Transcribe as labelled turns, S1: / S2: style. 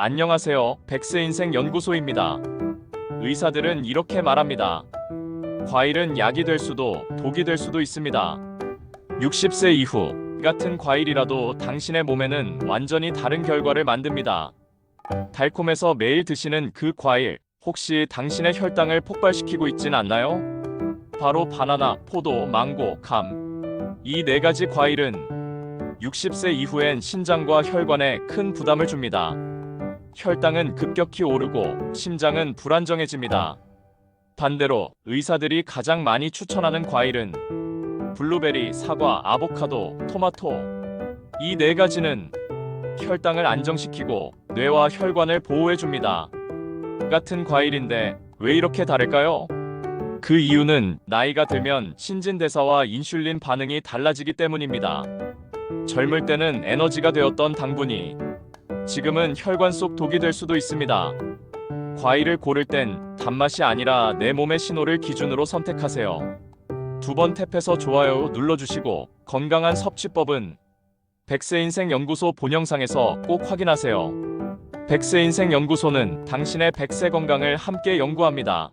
S1: 안녕하세요. 백세 인생 연구소입니다. 의사들은 이렇게 말합니다. 과일은 약이 될 수도 독이 될 수도 있습니다. 60세 이후 같은 과일이라도 당신의 몸에는 완전히 다른 결과를 만듭니다. 달콤해서 매일 드시는 그 과일 혹시 당신의 혈당을 폭발시키고 있진 않나요? 바로 바나나, 포도, 망고, 감. 이 네 가지 과일은 60세 이후엔 신장과 혈관에 큰 부담을 줍니다. 혈당은 급격히 오르고 심장은 불안정해집니다. 반대로 의사들이 가장 많이 추천하는 과일은 블루베리, 사과, 아보카도, 토마토. 이 네 가지는 혈당을 안정시키고 뇌와 혈관을 보호해 줍니다. 같은 과일인데 왜 이렇게 다를까요? 그 이유는 나이가 들면 신진대사와 인슐린 반응이 달라지기 때문입니다. 젊을 때는 에너지가 되었던 당분이 지금은 혈관 속 독이 될 수도 있습니다. 과일을 고를 땐 단맛이 아니라 내 몸의 신호를 기준으로 선택하세요. 두 번 탭해서 좋아요 눌러주시고 건강한 섭취법은 백세인생 연구소 본영상에서 꼭 확인하세요. 백세인생 연구소는 당신의 백세 건강을 함께 연구합니다.